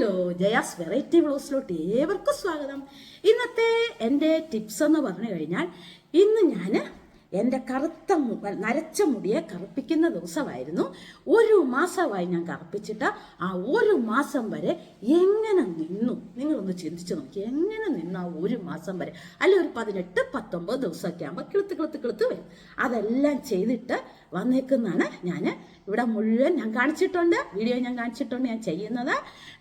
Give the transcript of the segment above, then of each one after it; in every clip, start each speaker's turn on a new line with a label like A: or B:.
A: Hello Jaya's variety ബ്ലൗസിലോട്ട് ഏവർക്കും സ്വാഗതം. ഇന്നത്തെ എന്റെ ടിപ്സ് എന്ന് പറഞ്ഞു കഴിഞ്ഞാൽ ഇന്ന് ഞാൻ എന്റെ കറുത്ത നരച്ച മുടിയെ കറുപ്പിക്കുന്ന ദിവസമായിരുന്നു. ഒരു മാസമായി ഞാൻ കറുപ്പിച്ചിട്ട് ആ ഒരു മാസം വരെ എങ്ങനെ നിന്നു? നിങ്ങളൊന്ന് ചിന്തിച്ചു നോക്കി എങ്ങനെ നിന്നു ആ ഒരു മാസം വരെ? അല്ലെ ഒരു പതിനെട്ട് പത്തൊമ്പത് ദിവസമൊക്കെ ആകുമ്പോൾ കിളുത്ത് കിളുത്ത് കിളുത്ത് വരും. അതെല്ലാം ചെയ്തിട്ട് വന്നേക്കുന്നതാണ്. ഞാൻ ഇവിടെ മുഴുവൻ ഞാൻ കാണിച്ചിട്ടുണ്ട്. വീഡിയോ ഞാൻ കാണിച്ചിട്ടുണ്ട് ഞാൻ ചെയ്യുന്നത്.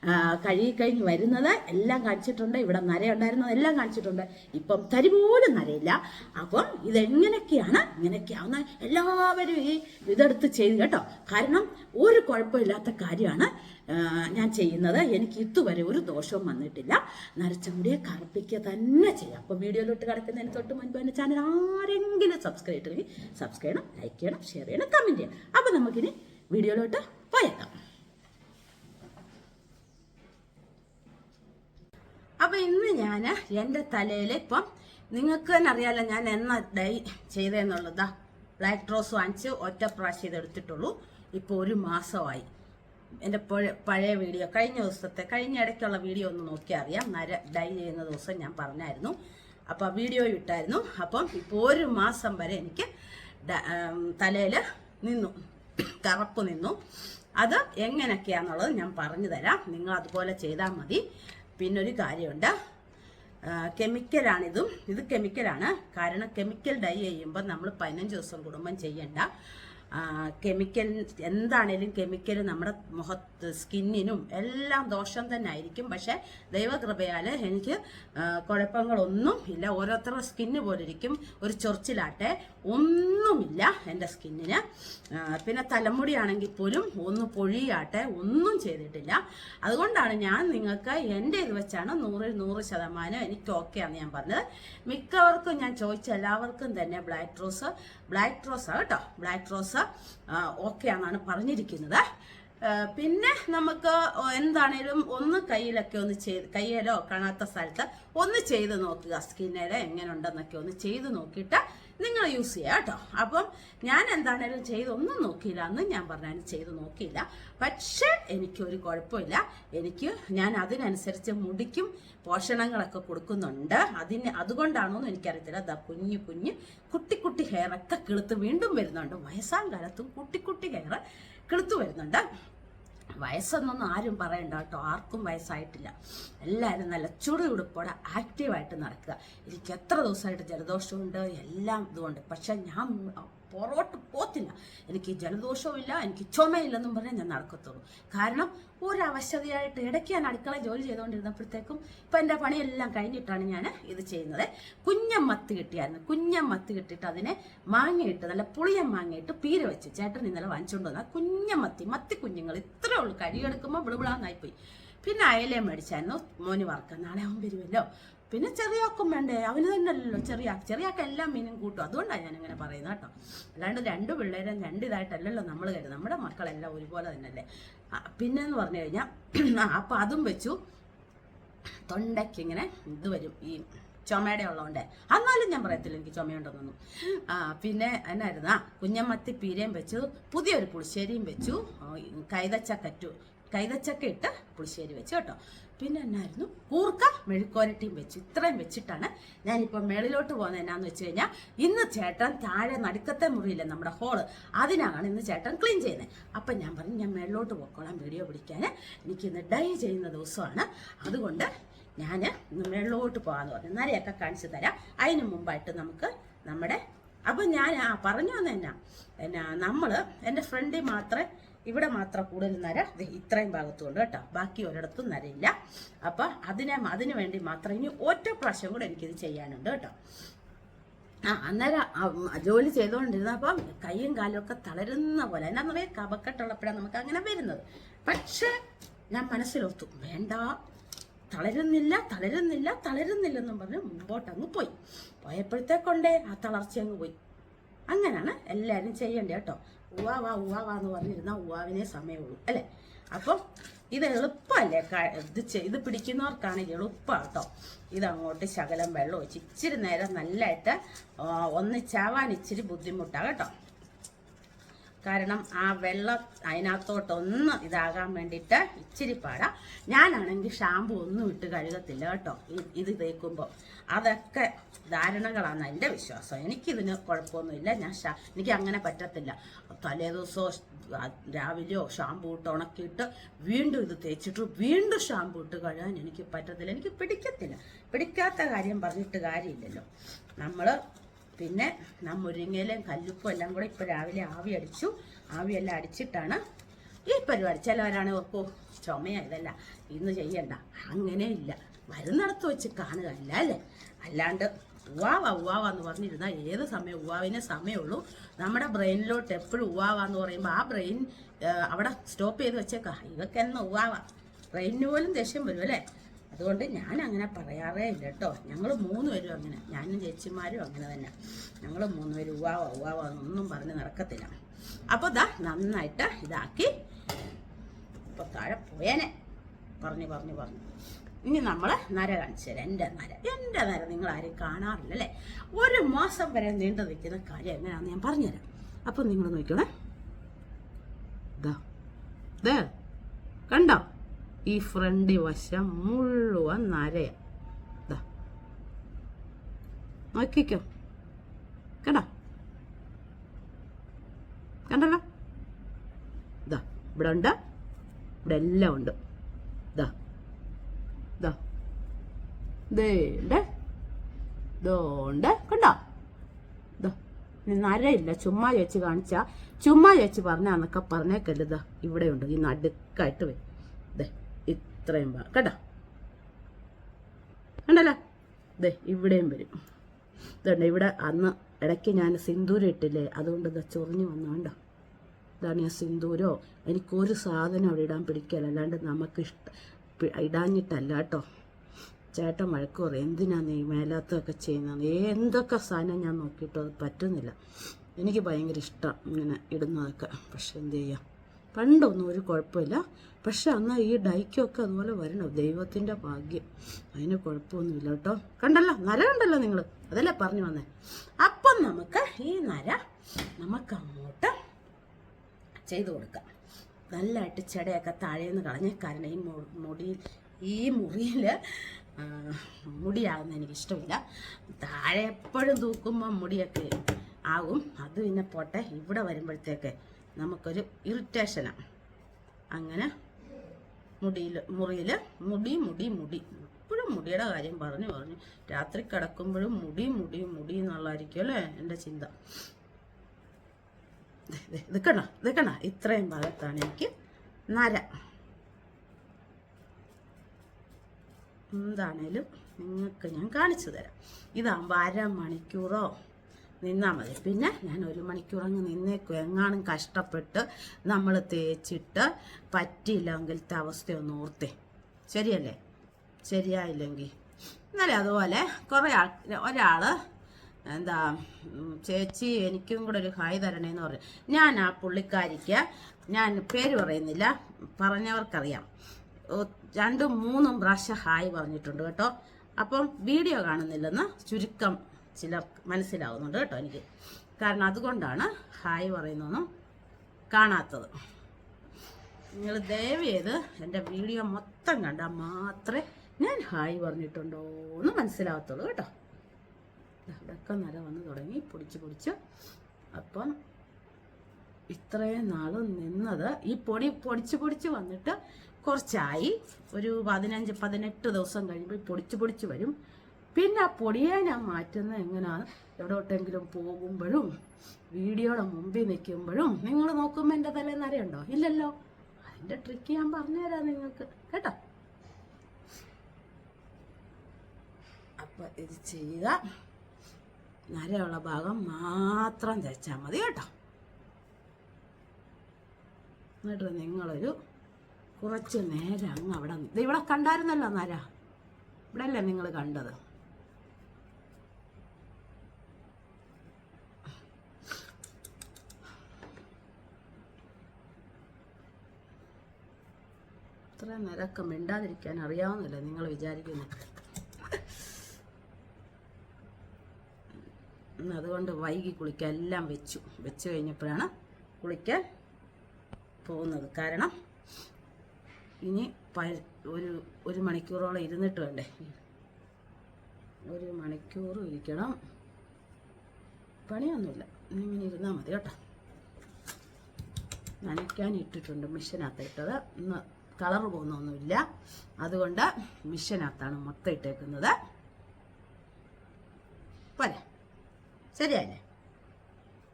A: ആ, കഴുകി കഴിഞ്ഞ് വരുന്നത് എല്ലാം കാണിച്ചിട്ടുണ്ട്. ഇവിടെ നരയുണ്ടായിരുന്നത് എല്ലാം കാണിച്ചിട്ടുണ്ട്. ഇപ്പം തരി പോലും നരയില്ല. അപ്പം ഇതെങ്ങനെയൊക്കെയാണ് ഇങ്ങനെയൊക്കെയാവുന്ന എല്ലാവരും ഈ ഇതെടുത്ത് ചെയ്ത് കേട്ടോ. കാരണം ഒരു കുഴപ്പമില്ലാത്ത കാര്യമാണ്. ഞാൻ ചെയ്യുന്നത് എനിക്ക് ഇതുവരെ ഒരു ദോഷവും വന്നിട്ടില്ല. നരച്ച മുടിയെ കറുപ്പിക്കുക തന്നെ ചെയ്യാം. അപ്പോൾ വീഡിയോയിലോട്ട് കിടക്കുന്നതിന് തൊട്ട് മുൻപ് എന്റെ ചാനൽ ആരെങ്കിലും സബ്സ്ക്രൈബ് ചെയ്യണം സബ്സ്ക്രൈബ് ചെയ്യണം ലൈക്ക് ചെയ്യണം ഷെയർ ചെയ്യണം കമന്റ് ചെയ്യണം. അപ്പോൾ നമുക്കിനി വീഡിയോയിലോട്ട് പോയേക്കാം. അപ്പോൾ ഇന്ന് ഞാൻ എന്റെ തലയിൽ ഇപ്പം നിങ്ങൾക്ക് തന്നെ അറിയാലോ ഞാൻ എന്ന ഡൈ ചെയ്തതെന്നുള്ളതാ ബ്ലാക്ക് ഡ്രോസ് വാങ്ങിച്ച് ഒറ്റ പ്രാവശ്യം ഇതെടുത്തിട്ടുള്ളൂ. ഇപ്പോൾ ഒരു മാസമായി. എന്റെ പഴ- പഴയ വീഡിയോ കഴിഞ്ഞ ദിവസത്തെ കഴിഞ്ഞ ഇടയ്ക്കുള്ള വീഡിയോ ഒന്ന് നോക്കിയാൽ അറിയാം. നര ഡൈ ചെയ്യുന്ന ദിവസം ഞാൻ പറഞ്ഞായിരുന്നു. അപ്പോൾ വീഡിയോ ഇട്ടായിരുന്നു. അപ്പം ഇപ്പോൾ ഒരു മാസം വരെ എനിക്ക് തലയിൽ നിന്നു. കറപ്പ് നിന്നു. അത് എങ്ങനെയൊക്കെയാണെന്നുള്ളത് ഞാൻ പറഞ്ഞു തരാം. നിങ്ങൾ അതുപോലെ ചെയ്താൽ മതി. പിന്നൊരു കാര്യമുണ്ട്. കെമിക്കലാണിതും. ഇത് കെമിക്കലാണ്. കാരണം കെമിക്കൽ ഡൈ ചെയ്യുമ്പോൾ നമ്മൾ പതിനഞ്ച് ദിവസം കുടുംബം ചെയ്യണ്ട. കെമിക്കൽ എന്താണേലും കെമിക്കൽ നമ്മുടെ മുഖത്ത് സ്കിന്നിനും എല്ലാം ദോഷം തന്നെ ആയിരിക്കും. പക്ഷെ ദൈവകൃപയാൽ എനിക്ക് കുഴപ്പങ്ങളൊന്നും ഇല്ല. ഓരോരുത്തരുടെ സ്കിന്ന് പോലെ ഇരിക്കും. ഒരു ചൊറിച്ചിലാട്ടെ. ഒന്നുമില്ല എന്റെ സ്കിന്നിന് പിന്നെ തലമുടി ആണെങ്കിൽ പോലും ഒന്ന് പൊഴിയാട്ടെ. ഒന്നും ചെയ്തിട്ടില്ല. അതുകൊണ്ടാണ് ഞാൻ നിങ്ങൾക്ക് എന്റെ ഇത് വെച്ചാണ് നൂറിൽ നൂറ് ശതമാനം എനിക്ക് ഓക്കെ ആണ് ഞാൻ പറഞ്ഞത്. മിക്കവർക്കും ഞാൻ ചോദിച്ച എല്ലാവർക്കും തന്നെ ബ്ലാക്ക് റോസ് ബ്ലാക്ക് റോസ് കേട്ടോ. ബ്ലാക്ക് റോസ് ഓക്കെ ആണെന്നാണ് പറഞ്ഞിരിക്കുന്നത്. പിന്നെ നമുക്ക് എന്താണേലും ഒന്ന് കയ്യിലൊക്കെ ഒന്ന് ചെയ്ത് കയ്യിലോ കാണാത്ത സ്ഥലത്ത് ഒന്ന് ചെയ്ത് നോക്കുക. സ്കിന്നിലെ എങ്ങനെ ഉണ്ടെന്നൊക്കെ ഒന്ന് ചെയ്ത് നോക്കിയിട്ട് നിങ്ങൾ യൂസ് ചെയ്യുക കേട്ടോ. അപ്പം ഞാൻ എന്താണേലും ചെയ്തൊന്നും നോക്കിയില്ല. എന്ന് ഞാൻ പറഞ്ഞാലും ചെയ്ത് നോക്കിയില്ല. പക്ഷേ എനിക്കൊരു കുഴപ്പമില്ല. എനിക്ക് ഞാൻ അതിനനുസരിച്ച് മുടിക്കും പോഷണങ്ങളൊക്കെ കൊടുക്കുന്നുണ്ട്. അതിന് അതുകൊണ്ടാണോ എന്ന് എനിക്കറിയത്തില്ല. ദാ കുഞ്ഞു കുഞ്ഞ് കുട്ടി കുട്ടി ഹെയർ ഒക്കെ കിളുത്ത് വീണ്ടും വരുന്നുണ്ട്. വയസ്സാം കാലത്തും കുട്ടി കുട്ടി ഹെയർ കിളുത്ത് വരുന്നുണ്ട്. വയസ്സൊന്നും ആരും പറയണ്ട കേട്ടോ. ആർക്കും വയസ്സായിട്ടില്ല. എല്ലാവരും നല്ല ചുടുചുടുപ്പോടെ ആക്റ്റീവായിട്ട് നടക്കുക. എനിക്ക് എത്ര ദിവസമായിട്ട് ജലദോഷമുണ്ട്? എല്ലാം ഇതുകൊണ്ട്. പക്ഷെ ഞാൻ പുറകോട്ട് പോത്തില്ല. എനിക്ക് ജലദോഷവും ഇല്ല എനിക്ക് ചുമയില്ലെന്നും പറഞ്ഞാൽ ഞാൻ നടക്കത്തുള്ളൂ. കാരണം ഒരു അവശതയായിട്ട് ഇടയ്ക്ക് ഞാൻ അടുക്കള ജോലി ചെയ്തുകൊണ്ടിരുന്നപ്പോഴത്തേക്കും ഇപ്പം എന്റെ പണിയെല്ലാം കഴിഞ്ഞിട്ടാണ് ഞാൻ ഇത് ചെയ്യുന്നത്. കുഞ്ഞം മത്ത് കിട്ടിയായിരുന്നു. കുഞ്ഞം മത്ത് കിട്ടിയിട്ട് അതിനെ മാങ്ങയിട്ട് നല്ല പുളിയം മാങ്ങയിട്ട് പീര വെച്ച് ചേട്ടൻ ഇന്നലെ വാങ്ങിച്ചുകൊണ്ട് വന്ന കുഞ്ഞം മത്തി കുഞ്ഞുങ്ങൾ ഇത്രേ ഉള്ളൂ. കഴിയെടുക്കുമ്പോൾ വിളിവിളാന്നായിപ്പോയി പിന്നെ അയലയും മേടിച്ചായിരുന്നു. മോന് വറക്കാൻ നാളെ അവൻ വരുമല്ലോ. പിന്നെ ചെറിയാക്കും വേണ്ടേ? അവന് തന്നെ അല്ലല്ലോ ചെറിയ ചെറിയാക്ക എല്ലാം മീനും കൂട്ടും. അതുകൊണ്ടാണ് ഞാൻ ഇങ്ങനെ പറയുന്നത് കേട്ടോ. അല്ലാണ്ട് രണ്ട് പിള്ളേരും രണ്ട് ഇതായിട്ടല്ലല്ലോ നമ്മൾ കരുത് നമ്മുടെ മക്കളെല്ലാം ഒരുപോലെ തന്നെയല്ലേ? പിന്നെ എന്ന് പറഞ്ഞു കഴിഞ്ഞാൽ അപ്പം അതും വെച്ചു. തൊണ്ടയ്ക്ക് ഇങ്ങനെ ഇത് വരും. ഈ ചുമയുടെ ഉള്ളതുകൊണ്ട്. എന്നാലും ഞാൻ പറയത്തില്ല എനിക്ക് ചുമയുണ്ടെന്നൊന്നും. ആ പിന്നെ എന്നായിരുന്നു? കുഞ്ഞമ്മത്തി പീരയും വെച്ചു. പുതിയൊരു പുളിശ്ശേരിയും വെച്ചു. കൈതച്ചക്കറ്റു കൈതച്ചക്ക ഇട്ട് പുളിശ്ശേരി വെച്ചു കേട്ടോ. പിന്നെ എന്നായിരുന്നു കൂർക്ക മെഴുക്കോരട്ടിയും വെച്ചു. ഇത്രയും വെച്ചിട്ടാണ് ഞാനിപ്പോൾ മേളിലോട്ട് പോകുന്നത് എന്നാന്ന് വെച്ച് കഴിഞ്ഞാൽ ഇന്ന് ചേട്ടൻ താഴെ നടുക്കത്തെ മുറിയില്ല നമ്മുടെ ഹോൾ അതിനാണ് ഇന്ന് ചേട്ടൻ ക്ലീൻ ചെയ്യുന്നത്. അപ്പം ഞാൻ പറഞ്ഞു ഞാൻ മേളിലോട്ട് പോയിക്കോളാം വീഡിയോ പിടിക്കാൻ. എനിക്ക് ഇന്ന് ഡൈ ചെയ്യുന്ന ദിവസമാണ്. അതുകൊണ്ട് ഞാൻ ഇന്ന് മേളിലോട്ട് പോകാമെന്ന് പറഞ്ഞു. നരയൊക്കെ കാണിച്ചു തരാം. അതിന് മുമ്പായിട്ട് നമുക്ക് നമ്മുടെ അപ്പം ഞാൻ പറഞ്ഞു തന്നെ എന്നാ നമ്മൾ എന്റെ ഫ്രണ്ടിൽ മാത്രമേ ഇവിടെ മാത്രം കൂടുതൽ നര. ഇത്രയും ഭാഗത്തുണ്ട് കേട്ടോ. ബാക്കി ഒരിടത്തും നരയില്ല. അപ്പം അതിനെ അതിനു വേണ്ടി മാത്രം ഇനി ഒറ്റ പ്രാവശ്യം കൂടെ എനിക്കിത് ചെയ്യാനുണ്ട് കേട്ടോ. ആ അന്നേരം ജോലി ചെയ്തുകൊണ്ടിരുന്നപ്പം കൈയും കാലും ഒക്കെ തളരുന്ന പോലെ. എന്നാന്ന് പറയാം കപക്കെട്ടുള്ളപ്പോഴാണ് നമുക്ക് അങ്ങനെ വരുന്നത്. പക്ഷെ ഞാൻ മനസ്സിലോർത്തു വേണ്ട. തളരുന്നില്ല തളരുന്നില്ല തളരുന്നില്ലെന്നും പറഞ്ഞ് മുമ്പോട്ടങ്ങ് പോയി. പോയപ്പോഴത്തേക്കൊണ്ടേ ആ തളർച്ച അങ്ങ് പോയി. അങ്ങനെയാണ് എല്ലാവരും ചെയ്യേണ്ടത് കേട്ടോ. ഉവാ വാ വാ എന്ന് പറഞ്ഞിരുന്നാൽ ഉവാവിനെ സമയമുള്ളൂ അല്ലേ? അപ്പം ഇത് എളുപ്പമല്ലേ? ഇത് ഇത് പിടിക്കുന്നവർക്കാണ് എളുപ്പമാണ് കേട്ടോ ഇതങ്ങോട്ട് ശകലം വെള്ളം ഒഴിച്ച് ഇച്ചിരി നേരം നല്ലതായിട്ട് ഒന്ന് ചാവാൻ ഇച്ചിരി ബുദ്ധിമുട്ടാണ് കേട്ടോ. കാരണം ആ വെള്ളം അതിനകത്തോട്ടൊന്ന് ഇതാകാൻ വേണ്ടിയിട്ട് ഇച്ചിരി പാടാ. ഞാനാണെങ്കിൽ ഷാമ്പു ഒന്നും ഇട്ട് കഴുകത്തില്ല കേട്ടോ. ഇത് തേക്കുമ്പോൾ അതൊക്കെ ധാരണകളാണ് എന്റെ വിശ്വാസം. എനിക്കിതിന് കുഴപ്പമൊന്നുമില്ല. ഞാൻ ഷാ എനിക്ക് അങ്ങനെ പറ്റത്തില്ല. തലേ ദിവസമോ രാവിലെയോ ഷാമ്പു ഇട്ട് ഉണക്കിയിട്ട് വീണ്ടും ഇത് തേച്ചിട്ട് വീണ്ടും ഷാമ്പു ഇട്ട് കഴുകാൻ എനിക്ക് പറ്റത്തില്ല. എനിക്ക് പിടിക്കത്തില്ല. പിടിക്കാത്ത കാര്യം പറഞ്ഞിട്ട് കാര്യമില്ലല്ലോ. നമ്മൾ പിന്നെ നാം മുരിങ്ങയിലും കല്ലുപ്പും എല്ലാം കൂടെ ഇപ്പൊ രാവിലെ ആവി അടിച്ചു. ആവിയെല്ലാം അടിച്ചിട്ടാണ് ഈ പരിപാടി. ചിലവരാണ് ഓ ചുമയാ ഇതല്ല ഇന്ന് ചെയ്യണ്ട. അങ്ങനെ ഇല്ല. വരുന്നിടത്ത് വെച്ച് കാണുക അല്ല? അല്ലേ അല്ലാണ്ട് ഉവാവ ഉവാവ എന്ന് പറഞ്ഞിരുന്നാൽ ഏത് സമയം ഉവാവിനെ സമയമുള്ളൂ. നമ്മുടെ ബ്രെയിനിലോട്ട് എപ്പോഴും ഉവാവ എന്ന് പറയുമ്പോൾ ആ ബ്രെയിൻ അവിടെ സ്റ്റോപ്പ് ചെയ്ത് വെച്ചേക്കാം. എന്ന് ഉവാവ ബ്രെയിനിന് പോലും ദേഷ്യം വരും അല്ലേ? അതുകൊണ്ട് ഞാൻ അങ്ങനെ പറയാറേ ഇല്ല കേട്ടോ. ഞങ്ങൾ മൂന്ന് പേരും അങ്ങനെ. ഞാനും ചേച്ചിമാരും അങ്ങനെ തന്നെ. ഞങ്ങൾ മൂന്ന് പേരും ഉവാവ ഉവാവ എന്നൊന്നും പറഞ്ഞ് നടക്കത്തില്ല. അപ്പോൾ ദാ നന്നായിട്ട് ഇതാക്കി. ഇപ്പോൾ താഴെ പോയേനെ. പറഞ്ഞു പറഞ്ഞു പറഞ്ഞു. ഇനി നമ്മൾ നര കാണിച്ചു തരാം. എന്റെ നര. എന്റെ നര നിങ്ങൾ ആരും കാണാറില്ല അല്ലേ? ഒരു മാസം വരെ നീണ്ടു നിൽക്കുന്ന കാര്യം എങ്ങനെയാണെന്ന് ഞാൻ പറഞ്ഞുതരാം അപ്പോൾ നിങ്ങൾ നോക്കണേ ദേ. കണ്ടോ? ഈ ഫ്രണ്ട് വശം മുഴുവൻ നരയാ. നോക്കിക്കോ. കണ്ടോ? കണ്ടല്ലോ? ഇതാ ഇവിടെ ഉണ്ട്. ഇവിടെ എല്ലാം ഉണ്ട്. ഇതാ ഇതാ ദേണ്ട് ദോണ്ട് കണ്ടോ? ഇതാ നരയില്ല. ചുമ്മാ ചേച്ചി കാണിച്ച. ചുമ്മാ ചേച്ചി പറഞ്ഞാന്നൊക്കെ ഇവിടെ ഉണ്ട്. ഈ നടുക്കായിട്ട് വരും. ദേ. ഇത്രയും ഭാഗം കേട്ടോ? കണ്ടല്ലോ? ദേ ഇവിടെയും വരും. ഇതുണ്ട് ഇവിടെ അന്ന് ഇടയ്ക്ക് ഞാൻ സിന്ദൂരം ഇട്ടില്ലേ അതുകൊണ്ട് ഇതാ ചൊറിഞ്ഞു വന്നു കണ്ടോ? ഇതാണ് ഞാൻ സിന്ദൂരോ? എനിക്കൊരു സാധനം അവിടെ ഇടാൻ പിടിക്കല അല്ലാണ്ട് നമുക്ക് ഇഷ്ട ഇടാഞ്ഞിട്ടല്ല കേട്ടോ. ചേട്ടൻ വഴക്ക് പറയും എന്തിനാ നീ മേലാത്തൊക്കെ ചെയ്യുന്നത് എന്തൊക്കെ സാധനം ഞാൻ നോക്കിയിട്ടോ അത് പറ്റുന്നില്ല. എനിക്ക് ഭയങ്കര ഇഷ്ടം ഇങ്ങനെ ഇടുന്നതൊക്കെ. പക്ഷെ എന്ത് ചെയ്യാം? പണ്ടൊന്നും ഒരു കുഴപ്പമില്ല. പക്ഷെ അന്ന് ഈ ഡൈക്കൊക്കെ അതുപോലെ വരണം. ദൈവത്തിന്റെ ഭാഗ്യം. അതിന് കുഴപ്പമൊന്നുമില്ല കേട്ടോ. കണ്ടല്ലോ? നര കണ്ടല്ലോ നിങ്ങൾ അതല്ലേ പറഞ്ഞു വന്നേ. അപ്പം നമുക്ക് ഈ നര നമുക്ക് അങ്ങോട്ട് ചെയ്തു കൊടുക്കാം. നല്ലതായിട്ട് ചെടയൊക്കെ താഴേന്ന് കളഞ്ഞ് കാരണം ഈ മുടി ഈ മുറിയിൽ മുടിയാകുന്ന എനിക്കിഷ്ടമില്ല. താഴെ എപ്പോഴും തൂക്കുമ്പോൾ മുടിയൊക്കെ ആകും അത് പിന്നെ പോട്ടെ. ഇവിടെ വരുമ്പോഴത്തേക്ക് നമുക്കൊരു ഇറിറ്റേഷനാണ് അങ്ങനെ മുടിയിൽ മുറിയിൽ മുടി മുടി മുടി. എപ്പോഴും മുടിയുടെ കാര്യം പറഞ്ഞു പറഞ്ഞു. രാത്രി കിടക്കുമ്പോഴും മുടി മുടി മുടി എന്നുള്ളതായിരിക്കും അല്ലേ എന്റെ ചിന്ത. ഇത് കണ്ടോ? ഇത്രയും ഭാഗത്താണ് എനിക്ക് നര. എന്താണേലും നിങ്ങൾക്ക് ഞാൻ കാണിച്ചു തരാം. ഇതാകുമ്പോൾ അരമണിക്കൂറോ നിന്നാൽ മതി. പിന്നെ ഞാൻ ഒരു മണിക്കൂർ അങ്ങ് നിന്നേക്കും. എങ്ങാനും കഷ്ടപ്പെട്ട് നമ്മൾ തേച്ചിട്ട് പറ്റിയില്ലെങ്കിലത്തെ അവസ്ഥയൊന്ന് ഓർത്തേ. ശരിയല്ലേ? ശരിയായില്ലെങ്കിൽ എന്നാലും അതുപോലെ കുറേ ആൾ ഒരാൾ എന്താ ചേച്ചി എനിക്കും കൂടെ ഒരു ഹായ് തരണേന്ന് പറഞ്ഞു. ഞാൻ ആ പുള്ളിക്കാരിക്ക് ഞാൻ പേര് പറയുന്നില്ല പറഞ്ഞവർക്കറിയാം. രണ്ടും മൂന്നും പ്രാവശ്യം ഹായ് പറഞ്ഞിട്ടുണ്ട് കേട്ടോ. അപ്പം വീഡിയോ കാണുന്നില്ലെന്ന് ചുരുക്കം ചിലർ മനസ്സിലാവുന്നുണ്ട് കേട്ടോ എനിക്ക്. കാരണം അതുകൊണ്ടാണ് ഹായ് പറയുന്നൊന്നും കാണാത്തത്. നിങ്ങൾ ദയവ് ചെയ്ത് എന്റെ വീഡിയോ മൊത്തം കണ്ടാൽ മാത്രമേ ഞാൻ ഹായ് പറഞ്ഞിട്ടുണ്ടോ എന്ന് മനസ്സിലാവത്തുള്ളൂ കേട്ടോ. ഇവിടെയൊക്കെ നില വന്ന് തുടങ്ങി പൊടിച്ച് പൊടിച്ച്. അപ്പം ഇത്രയും നാളും നിന്നത് ഈ പൊടി പൊടിച്ച് പൊടിച്ച് വന്നിട്ട് കുറച്ചായി. ഒരു പതിനഞ്ച് പതിനെട്ട് ദിവസം കഴിയുമ്പോൾ പൊടിച്ച് പൊടിച്ച് വരും. പിന്നെ ആ പൊടിയെ ഞാൻ മാറ്റുന്നത് എങ്ങനെയാണ് എവിടോട്ടെങ്കിലും പോകുമ്പോഴും വീഡിയോയുടെ മുമ്പിൽ നിൽക്കുമ്പോഴും നിങ്ങൾ നോക്കുമ്പോൾ എന്റെ തലേന്ന് അറിയണ്ടോ ഇല്ലല്ലോ. അതിന്റെ ട്രിക്ക് ഞാൻ പറഞ്ഞുതരാം നിങ്ങൾക്ക്. കേട്ടോ? അപ്പം ഇത് ചെയ്യുക നരയുള്ള ഭാഗം മാത്രം തേച്ചാൽ മതി കേട്ടോ. എന്നിട്ട് നിങ്ങളൊരു കുറച്ച് നേരം അങ്ങ് അവിടെ ഇവിടെ കണ്ടായിരുന്നല്ലോ നര. ഇവിടെ അല്ലേ നിങ്ങൾ കണ്ടത്? ഇത്ര നേരമൊക്കെ മിണ്ടാതിരിക്കാൻ അറിയാവുന്നില്ല നിങ്ങൾ വിചാരിക്കുന്നു. അതുകൊണ്ട് വൈകി കുളിക്കാൻ എല്ലാം വെച്ചു. വെച്ച് കഴിഞ്ഞപ്പോഴാണ് കുളിക്കാൻ പോകുന്നത്. കാരണം ഇനി ഒരു ഒരു മണിക്കൂറോളം ഇരുന്നിട്ട് വേണ്ടേ? ഒരു മണിക്കൂർ ഇരിക്കണം. പണിയൊന്നുമില്ല. ഇങ്ങനെ ഇരുന്നാൽ മതി കേട്ടോ. നനയ്ക്കാൻ ഇട്ടിട്ടുണ്ട് മിഷനകത്ത് ഇട്ടത്. ഇന്ന് കളർ പോകുന്നൊന്നുമില്ല. അതുകൊണ്ട് മിഷനകത്താണ് മൊത്തം ഇട്ടേക്കുന്നത്. പോരെ. ശരിയല്ലേ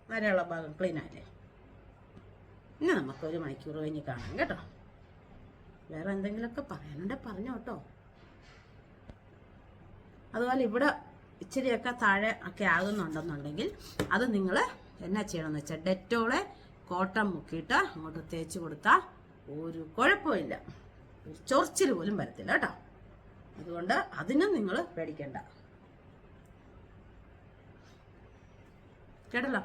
A: വരെയുള്ള ഭാഗം ക്ലീൻ ആയില്ലേ? ഇനി നമുക്ക് ഒരു മണിക്കൂർ കഴിഞ്ഞ് കാണാം കേട്ടോ. വേറെ എന്തെങ്കിലുമൊക്കെ പറയാനുണ്ടെ പറഞ്ഞോ കേട്ടോ. അതുപോലെ ഇവിടെ ഇച്ചിരിയൊക്കെ താഴെ ഒക്കെ ആകുന്നുണ്ടെന്നുണ്ടെങ്കിൽ അത് നിങ്ങൾ എന്നാ ചെയ്യണമെന്ന് വെച്ചാൽ ഡെറ്റോളെ കോട്ടൺ മുക്കിയിട്ട് അങ്ങോട്ട് തേച്ച് കൊടുത്താൽ ഒരു കുഴപ്പമില്ല. ഒരു ചൊറിച്ചിൽ പോലും വരത്തില്ല കേട്ടോ. അതുകൊണ്ട് അതിനും നിങ്ങൾ പേടിക്കണ്ട. കേട്ടല്ലോ?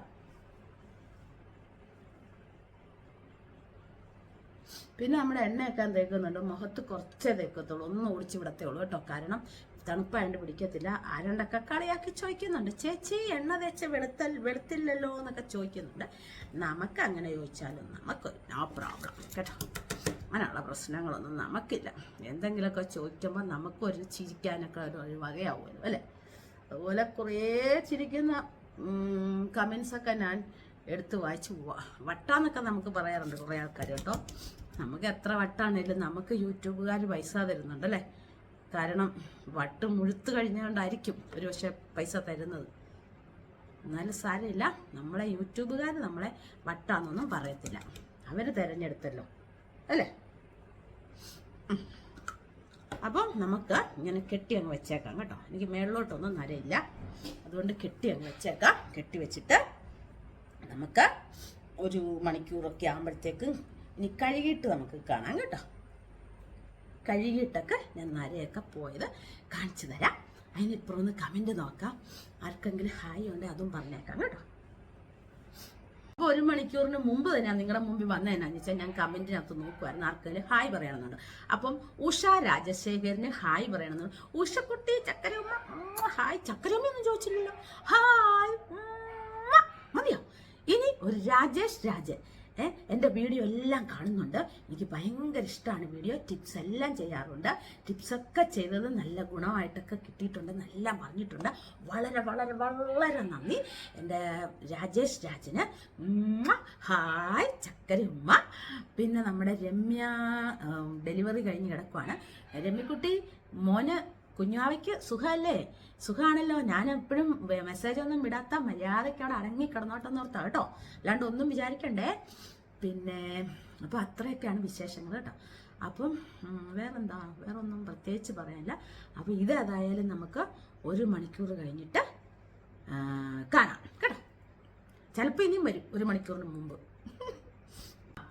A: പിന്നെ നമ്മുടെ എണ്ണയൊക്കെ തേക്കുന്നുണ്ട്. മുഖത്ത് കുറച്ചേ തേക്കത്തുള്ളൂ. ഒന്ന് ഓടിച്ച് വിടത്തേ ഉള്ളൂ കേട്ടോ. കാരണം തണുപ്പായതുകൊണ്ട് പിടിക്കത്തില്ല. ആരണ്ടൊക്കെ കളിയാക്കി ചോദിക്കുന്നുണ്ട്. ചേച്ചി എണ്ണ തേച്ച വെളുത്തൽ വെളുത്തില്ലല്ലോ എന്നൊക്കെ ചോദിക്കുന്നുണ്ട്. നമുക്ക് അങ്ങനെ ചോദിച്ചാലും നമുക്ക് നോ പ്രോബ്ലം കേട്ടോ. അങ്ങനെയുള്ള പ്രശ്നങ്ങളൊന്നും നമുക്കില്ല. എന്തെങ്കിലുമൊക്കെ ചോദിക്കുമ്പോൾ നമുക്കൊരു ചിരിക്കാനൊക്കെ ഒരു വകയാവുമല്ലോ അല്ലേ? അതുപോലെ കുറേ ചിരിക്കുന്ന കമൻസൊക്കെ ഞാൻ എടുത്ത് വായിച്ചു പോവാ. വട്ടാന്നൊക്കെ നമുക്ക് പറയാറുണ്ട് കുറേ ആൾക്കാർ കേട്ടോ. നമുക്ക് എത്ര വട്ടാണേലും നമുക്ക് യൂട്യൂബുകാർ പൈസ തരുന്നുണ്ട് അല്ലേ? കാരണം വട്ട് മുഴുത്ത് കഴിഞ്ഞുകൊണ്ടായിരിക്കും ഒരു പക്ഷെ പൈസ തരുന്നത്. എന്നാലും സാരമില്ല. നമ്മളെ യൂട്യൂബുകാർ നമ്മളെ വട്ടാന്നൊന്നും പറയത്തില്ല. അവർ തിരഞ്ഞെടുത്തല്ലോ. അല്ലേ? അപ്പോൾ നമുക്ക് ഇങ്ങനെ കെട്ടി അങ്ങ് വെച്ചേക്കാം കേട്ടോ. എനിക്ക് മേളിലോട്ടൊന്നും നരയില്ല. അതുകൊണ്ട് കെട്ടി അങ്ങ് വെച്ചേക്കാം. കെട്ടി വെച്ചിട്ട് നമുക്ക് ഒരു മണിക്കൂറൊക്കെ ആകുമ്പോഴത്തേക്ക് ഇനി കഴുകിയിട്ട് നമുക്ക് കാണാം കേട്ടോ. കഴുകിയിട്ടൊക്കെ ഞാൻ നരയൊക്കെ പോയത് കാണിച്ചു തരാം. അതിനിപ്പുറം ഒന്ന് കമന്റ് നോക്കാം. ആർക്കെങ്കിലും ഹായ് ഉണ്ടെങ്കിൽ അതും പറഞ്ഞേക്കാം കേട്ടോ. അപ്പോൾ ഒരു മണിക്കൂറിന് മുമ്പ് തന്നെ ഞാൻ നിങ്ങളുടെ മുമ്പിൽ വന്നതെന്നാന്ന് വെച്ചാൽ ഞാൻ കമന്റിനകത്ത് നോക്കുമായിരുന്നു ആർക്കെങ്കിലും ഹായ് പറയണമെന്നുണ്ട്. അപ്പം ഉഷ രാജശേഖരന് ഹായ് പറയണമെന്നുണ്ട്. ഉഷക്കുട്ടി ചക്കരമ്മ ഹായ്. ചക്കരമ്മ ഒന്നും ചോദിച്ചില്ലല്ലോ. ഹായ് മതിയോ? ഇനി ഒരു രാജേഷ് രാജൻ. എന്റെ വീഡിയോ എല്ലാം കാണുന്നുണ്ട്. എനിക്ക് ഭയങ്കര ഇഷ്ടമാണ് വീഡിയോ. ടിപ്സ് എല്ലാം ചെയ്യാറുണ്ട്. ടിപ്സൊക്കെ ചെയ്തത് നല്ല ഗുണമായിട്ടൊക്കെ കിട്ടിയിട്ടുണ്ട്. എന്നെല്ലാം പറഞ്ഞിട്ടുണ്ട്. വളരെ വളരെ വളരെ നന്ദി. എന്റെ രാജേഷ് രാജന്. ഹായ് ചക്കര ഉമ്മ. പിന്നെ നമ്മുടെ രമ്യ ഡെലിവറി കഴിഞ്ഞ് കിടക്കുവാണ്. രമ്യക്കുട്ടി മോന് കുഞ്ഞാവയ്ക്ക് സുഖമല്ലേ? സുഖമാണല്ലോ. ഞാൻ എപ്പോഴും മെസ്സേജ് ഒന്നും വിടാത്ത മര്യാദയ്ക്ക് അവിടെ അടങ്ങി കിടന്നോട്ടെന്ന് ഓർത്താ കേട്ടോ. അല്ലാണ്ട് ഒന്നും വിചാരിക്കണ്ടേ. പിന്നെ അപ്പോൾ അത്രയൊക്കെയാണ് വിശേഷങ്ങൾ കേട്ടോ. അപ്പം വേറെന്താ? വേറൊന്നും പ്രത്യേകിച്ച് പറയാനില്ല. അപ്പോൾ ഇതേതായാലും നമുക്ക് ഒരു മണിക്കൂർ കഴിഞ്ഞിട്ട് കാണാം കേട്ടോ. ചിലപ്പോൾ ഇനിയും വരും ഒരു മണിക്കൂറിന് മുമ്പ്.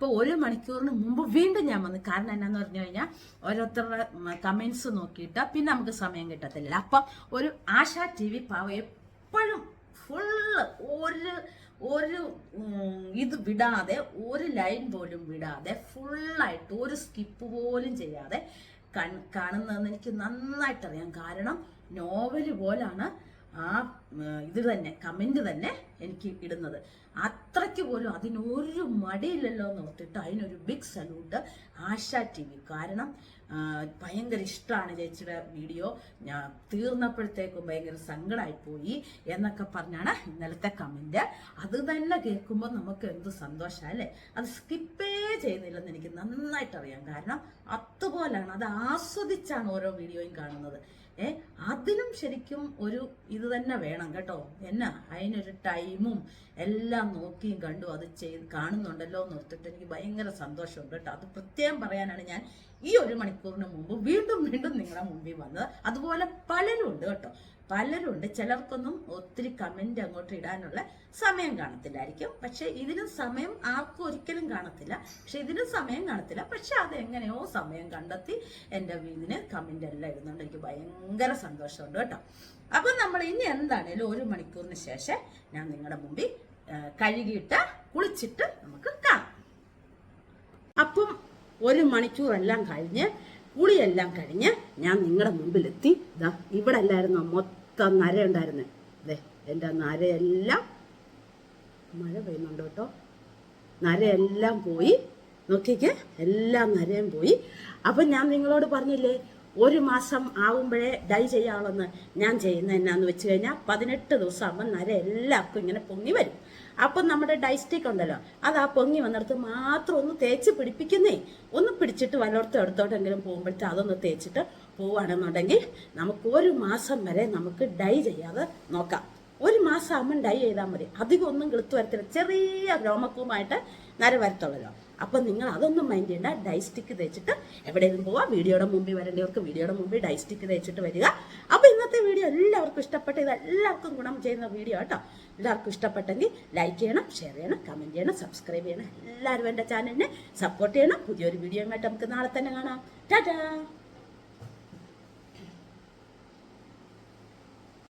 A: അപ്പോൾ ഒരു മണിക്കൂറിന് മുമ്പ് വീണ്ടും ഞാൻ വന്നു. കാരണം എന്നാന്ന് പറഞ്ഞു കഴിഞ്ഞാൽ ഓരോരുത്തരുടെ കമൻസ് നോക്കിയിട്ട് പിന്നെ നമുക്ക് സമയം കിട്ടത്തില്ല അപ്പം ഒരു ആശാ ടി വി പാവ എപ്പോഴും ഫുള്ള് ഒരു ഒരു ഇത് വിടാതെ ഒരു ലൈൻ പോലും വിടാതെ ഫുള്ളായിട്ട് ഒരു സ്കിപ്പ് പോലും ചെയ്യാതെ കൺ കാണുന്നതെന്ന് എനിക്ക് നന്നായിട്ടറിയാം. കാരണം നോവൽ പോലാണ് ആ ഇത് തന്നെ കമന്റ് തന്നെ എനിക്ക് ഇടുന്നത്. അത്രയ്ക്ക് പോലും അതിനൊരു മടിയില്ലല്ലോ എന്ന് ഓർത്തിട്ട് അതിനൊരു big salute Asha T V കാരണം ഭയങ്കര ഇഷ്ടമാണ് ചേച്ചിയുടെ വീഡിയോ ഞാൻ തീർന്നപ്പോഴത്തേക്കും ഭയങ്കര സങ്കടമായി പോയി എന്നൊക്കെ പറഞ്ഞാണ് ഇന്നലത്തെ കമന്റ് അത് തന്നെ കേൾക്കുമ്പോൾ നമുക്ക് എന്ത് സന്തോഷമാണ് അല്ലേ? അത് സ്കിപ്പേ ചെയ്യുന്നില്ലെന്ന് എനിക്ക് നന്നായിട്ട് അറിയാം. കാരണം അതുപോലാണ് അത് ആസ്വദിച്ചാണ് ഓരോ വീഡിയോയും കാണുന്നത്. ഏ അതിനും ശരിക്കും ഒരു ഇത് തന്നെ വേണം കേട്ടോ. എന്നാ അതിനൊരു ടൈമും എല്ലാം നോക്കിയും കണ്ടു അത് ചെയ്ത് കാണുന്നുണ്ടല്ലോ എന്ന് ഓർത്തിട്ട് എനിക്ക് ഭയങ്കര സന്തോഷമുണ്ട് കേട്ടോ. അത് പ്രത്യേകം പറയാനാണ് ഞാൻ ഈ ഒരു മണിക്കൂറിന് മുമ്പ് വീണ്ടും വീണ്ടും നിങ്ങളുടെ മുമ്പിൽ വന്നത്. അതുപോലെ പലരും ഉണ്ട് കേട്ടോ. പലരും ഉണ്ട് ചിലർക്കൊന്നും ഒത്തിരി കമന്റ് അങ്ങോട്ട് ഇടാനുള്ള സമയം കാണത്തില്ലായിരിക്കും. പക്ഷെ ഇതിനും സമയം ആർക്കും ഒരിക്കലും കാണത്തില്ല. പക്ഷെ ഇതിനും സമയം കാണത്തില്ല. പക്ഷെ അത് എങ്ങനെയോ സമയം കണ്ടെത്തി എന്റെ ഇതിന് കമന്റ് എല്ലാം ഇടുന്നുണ്ട്. എനിക്ക് ഭയങ്കര സന്തോഷമുണ്ട് കേട്ടോ. അപ്പം നമ്മൾ ഇനി എന്താണേലും ഒരു മണിക്കൂറിന് ശേഷം ഞാൻ നിങ്ങളുടെ മുമ്പിൽ കഴുകിയിട്ട് കുളിച്ചിട്ട് നമുക്ക് കാണാം. അപ്പം ഒരു മണിക്കൂറെല്ലാം കഴിഞ്ഞ് കുളിയെല്ലാം കഴിഞ്ഞ് ഞാൻ നിങ്ങളുടെ മുമ്പിലെത്തി. ഇതാ ഇവിടെ അല്ലായിരുന്നു? മൊത്തം നര ഉണ്ടായിരുന്നത് അതെ എന്റെ നരയെല്ലാം മഴ പെയ്യുന്നുണ്ട് കേട്ടോ. നരയെല്ലാം പോയി. നോക്കിക്കേ എല്ലാം നരയും പോയി. അപ്പം ഞാൻ നിങ്ങളോട് പറഞ്ഞില്ലേ ഒരു മാസം ആകുമ്പോഴേ ഡൈ ചെയ്യാവുള്ളെന്ന് ഞാൻ ചെയ്യുന്ന എന്നാന്ന് വെച്ച് കഴിഞ്ഞാൽ പതിനെട്ട് ദിവസം ആകുമ്പോൾ നര എല്ലാവർക്കും ഇങ്ങനെ പൊങ്ങി വരും. അപ്പം നമ്മുടെ ഡൈസ്റ്റിക് ഉണ്ടല്ലോ അത് ആ പൊങ്ങി വന്നിടത്ത് മാത്രം ഒന്ന് തേച്ച് പിടിപ്പിക്കുന്നേ. ഒന്ന് പിടിച്ചിട്ട് വല്ലയിടത്തും എടുത്തോട്ടെങ്കിലും പോകുമ്പോഴത്തെ അതൊന്ന് തേച്ചിട്ട് പോവുകയാണെന്നുണ്ടെങ്കിൽ നമുക്ക് ഒരു മാസം വരെ നമുക്ക് ഡൈ ചെയ്യാതെ നോക്കാം. ഒരു മാസം ആകുമ്പോൾ ഡൈ ചെയ്താൽ മതി. അധികം ഒന്നും കിളുത്ത് വരത്തില്ല. ചെറിയ രോമക്കുമായിട്ട് നര വരത്തുള്ളല്ലോ. അപ്പം നിങ്ങൾ അതൊന്നും മൈൻഡ് ചെയ്യേണ്ട. ഡൈ സ്റ്റിക്ക് തേച്ചിട്ട് എവിടെയെങ്കിലും പോവാം. വീഡിയോയുടെ മുമ്പിൽ വരേണ്ടവർക്ക് വീഡിയോയുടെ മുമ്പിൽ ഡൈ സ്റ്റിക്ക് തേച്ചിട്ട് വരിക. അപ്പോൾ ഇന്നത്തെ വീഡിയോ എല്ലാവർക്കും ഇഷ്ടപ്പെട്ട. ഇത് എല്ലാവർക്കും ഗുണം ചെയ്യുന്ന വീഡിയോ കേട്ടോ എല്ലാവർക്കും ഇഷ്ടപ്പെട്ടെങ്കിൽ ലൈക്ക് ചെയ്യണം ഷെയർ ചെയ്യണം കമന്റ് ചെയ്യണം സബ്സ്ക്രൈബ് ചെയ്യണം. എല്ലാവരും എന്റെ ചാനലിനെ സപ്പോർട്ട് ചെയ്യണം. പുതിയൊരു വീഡിയോയുമായിട്ട് നമുക്ക് നാളെ തന്നെ കാണാം. ടാറ്റാ